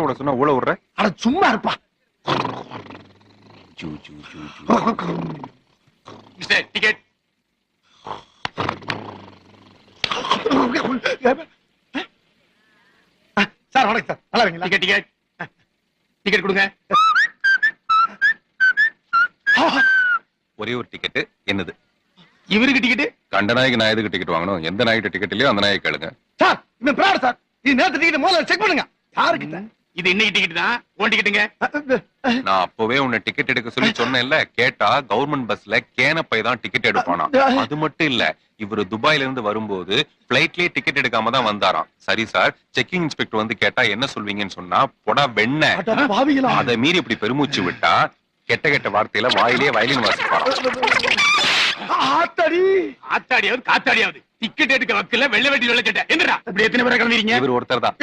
விட சொன்னா ஊழ விடுற அட சும்மா இருப்பா. ஜூ, ஜூ, ஜூ, ஜூ. Mister ticket. சார் வணக்கம் சார். நல்லா இருக்கீங்களா? Ticket ticket. டிக்கெட் கொடுங்க. ஒரே ஒரு டிக்கெட் என்னது? இவருக்கு டிக்கெட் கண்ட நாய்க்கு நான் எதுக்கு டிக்கெட் வாங்கணும். எந்த நாய்கிட்ட டிக்கெட் இல்லையோ அந்த நாயை கேளுங்க. சார் இந்த பிராட் சார். இது நேத்து டிக்கெட் முதல்ல செக் பண்ணுங்க. யாருக்கிட்ட இது இன்னைக்கு டிக்கெட் தான். ஓன் டிக்கெட்டுங்க நான் அப்பவே உன்னை டிக்கெட் எடுக்க சொல்லி சொன்னேன்ல கேட்டா கவர்மெண்ட் பஸ்ல கேனப்பை தான் டிக்கெட் எடுப்பானா? அது மட்டும் இல்ல இவரு துபாயில இருந்து வரும்போது பிளைட்லயே டிக்கெட் எடுக்காம தான் வந்தாராம். சரி சார் செக்கிங் இன்ஸ்பெக்டர் வந்து கேட்டா என்ன சொல்வீங்கன்னு சொன்னா பொடா வெண்ண. அதை மீறி இப்படி பெருமூச்சு விட்டா கெட்ட கெட்ட வார்த்தையில வாயிலே வயலின் வாசிப்பாராம். ஆத்தடி. ஆத்தாடியாவது காத்தாடியாவது. டிக்கெட் எடுக்க வக்கல வெள்ள வெட்டி வெள்ள கேட்ட எந்திரா இப்படி எத்தனை பேரை கிளம்பிறீங்க இவர் ஒருத்தர் தான்.